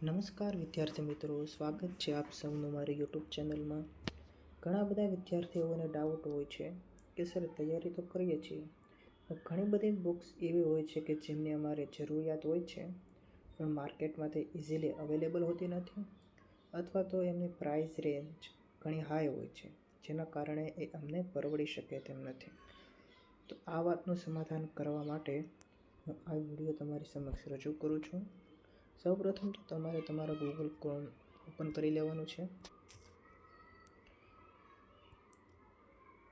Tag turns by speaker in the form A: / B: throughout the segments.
A: નમસ્કાર વિદ્યાર્થી મિત્રો, સ્વાગત છે આપ સૌનું મારી યુટ્યુબ ચેનલમાં. ઘણા બધા વિદ્યાર્થીઓને ડાઉટ હોય છે કે સર તૈયારી તો કરીએ છીએ ઘણી બધી બુક્સ એવી હોય છે કે જેમની અમારે જરૂરિયાત હોય છે, પણ માર્કેટમાંથી ઇઝીલી અવેલેબલ હોતી નથી અથવા તો એમની પ્રાઇસ રેન્જ ઘણી હાઈ હોય છે, જેના કારણે એ અમને પરવડી શકે તેમ નથી. તો આ વાતનું સમાધાન કરવા માટે હું આ વીડિયો તમારી સમક્ષ રજૂ કરું છું. સૌપ્રથમ તો તમારે તમારા ગૂગલ ક્રોમ ઓપન કરી લેવાનું છે.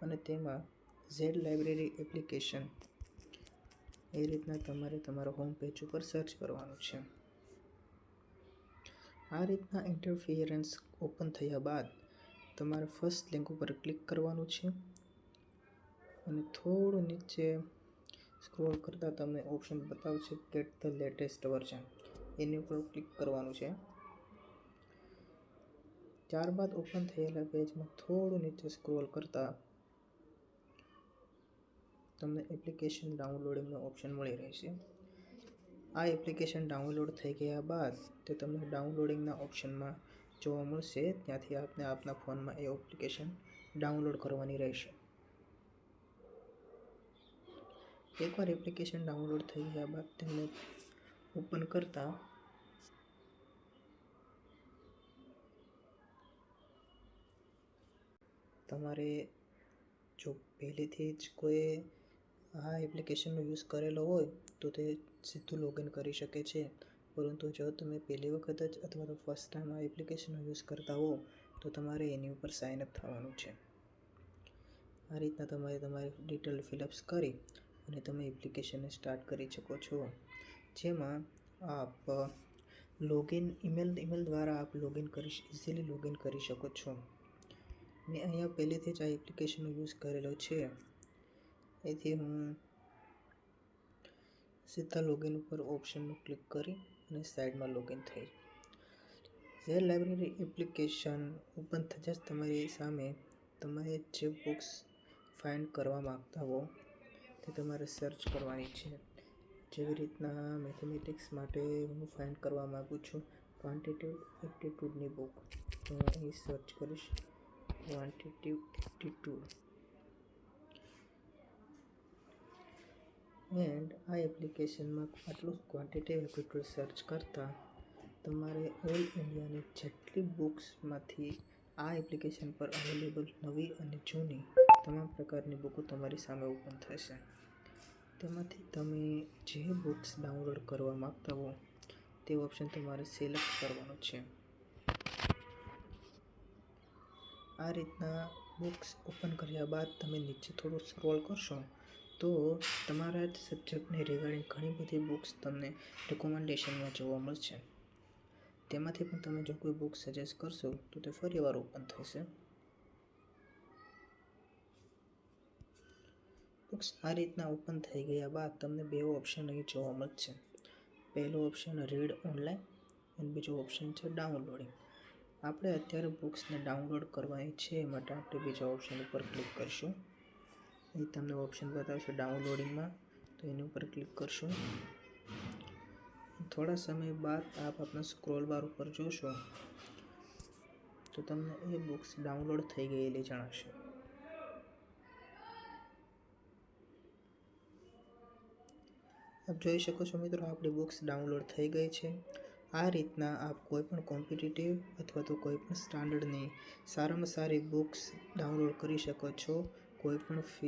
A: અને તેમાં ઝેડ લાઇબ્રેરી એપ્લિકેશન એ રીતના તમારે તમારા હોમ પેજ ઉપર સર્ચ કરવાનું છે. આ રીતના ઇન્ટરફિયરન્સ ઓપન થયા બાદ તમારે ફર્સ્ટ લિંક ઉપર ક્લિક કરવાનું છે. અને થોડું નીચે સ્ક્રોલ કરતાં તમને ઓપ્શન બતાવશે ગેટ ધ લેટેસ્ટ વર્ઝન એની ઉપર ક્લિક કરવાનું છે. ત્યારબાદ ઓપન થયેલા પેજમાં થોડું નીચે સ્ક્રોલ કરતાં તમને એપ્લિકેશન ડાઉનલોડિંગનો ઓપ્શન મળી રહેશે. આ એપ્લિકેશન ડાઉનલોડ થઈ ગયા બાદ તે તમને ડાઉનલોડિંગના ઓપ્શનમાં જોવા મળશે. ત્યાંથી આપને આપના ફોનમાં એ એપ્લિકેશન ડાઉનલોડ કરવાની રહેશે. એકવાર એપ્લિકેશન ડાઉનલોડ થઈ ગયા બાદ તેમને ઓપન કરતાં તમારે જો પહેલેથી જ કોઈ આ એપ્લિકેશનનો યુઝ કરેલો હોય, તો તે સીધું લોગિન કરી શકે છે. પરંતુ જો તમે પહેલી વખત જ અથવા તો ફર્સ્ટ ટાઈમ આ એપ્લિકેશનનો યુઝ કરતા હો, તો તમારે એની ઉપર સાઇન અપ થવાનું છે. આ રીતના તમારે તમારી ડિટેલ ફિલઅપ્સ કરી અને તમે એપ્લિકેશનને સ્ટાર્ટ કરી શકો છો. જેમાં આપ લોગિન ઈમેલ ઈમેલ દ્વારા આપ લોગિન કરી ઇઝીલી લોગિન કરી શકો છો. મેં અહીંયા પહેલેથી જ આ એપ્લિકેશનનો યુઝ કરેલો છે. એથી હું સીધા લોગિન ઉપર ઓપ્શનનું ક્લિક કરી અને સાઈડમાં લોગિન થઈ. જે લાઇબ્રેરી એપ્લિકેશન ઓપન થતાં જ તમારી સામે તમારે જે બુક્સ ફાઇન્ડ કરવા માગતા હો તે તમારે સર્ચ કરવાની છે. જેવી રીતના મેથેમેટિક્સ માટે હું ફાઇન્ડ કરવા માગું છું. ક્વોન્ટિટિવ એપ્ટિટ્યૂડની બુક તો હું અહીં સર્ચ કરીશ. ક્વોન્ટિટિવ એપ્ટિટ્યૂડ એન્ડ આ એપ્લિકેશનમાં આટલું ક્વોન્ટિટિવ એપ્ટિટ્યૂડ સર્ચ કરતાં તમારે ઓલ ઇન્ડિયાની જેટલી બુક્સમાંથી આ એપ્લિકેશન પર અવેલેબલ નવી અને જૂની તમામ પ્રકારની બુકો તમારી સામે ઓપન થશે. તેમાંથી તમે જે બુક્સ ડાઉનલોડ કરવા માગતા હો, તે ઓપ્શન તમારે સિલેક્ટ કરવાનો છે. આ રીતના બુક્સ ઓપન કર્યા બાદ તમે નીચે થોડું સ્ક્રોલ કરશો, તો તમારા જ સબ્જેક્ટને રિગાર્ડિંગ ઘણી બધી બુક્સ તમને રિકોમેન્ડેશનમાં જોવા મળશે. તેમાંથી પણ તમે જો કોઈ બુક સજેસ્ટ કરશો, તો તે ફરી વાર ઓપન થશે. બુક્સ આ રીતના ઓપન થઈ ગયા બાદ તમને બે ઓપ્શન અહીં જોવા મળશે. પહેલો ઓપ્શન રીડ ઓનલાઈન અને બીજો ઓપ્શન છે ડાઉનલોડિંગ આપણે અત્યારે બુક્સને ડાઉનલોડ કરવાની છે, એ માટે આપણે બીજા ઓપ્શન ઉપર ક્લિક કરીશું. અહીં તમને ઓપ્શન બતાવશે ડાઉનલોડિંગમાં તો એની ઉપર ક્લિક કરશું. થોડા સમય બાદ આપ આપના સ્ક્રોલ બાર ઉપર જોશો, તો તમને એ બુક્સ ડાઉનલોડ થઈ ગયેલી જણાશે. આપ જોઈ શકો છો મિત્રો, આપણી બુક્સ ડાઉનલોડ થઈ ગઈ છે. આ રીતના આપ કોઈપણ કોમ્પિટિટિવ અથવા તો કોઈપણ સ્ટાન્ડર્ડની સારામાં સારી બુક્સ ડાઉનલોડ કરી શકો છો કોઈપણ ફી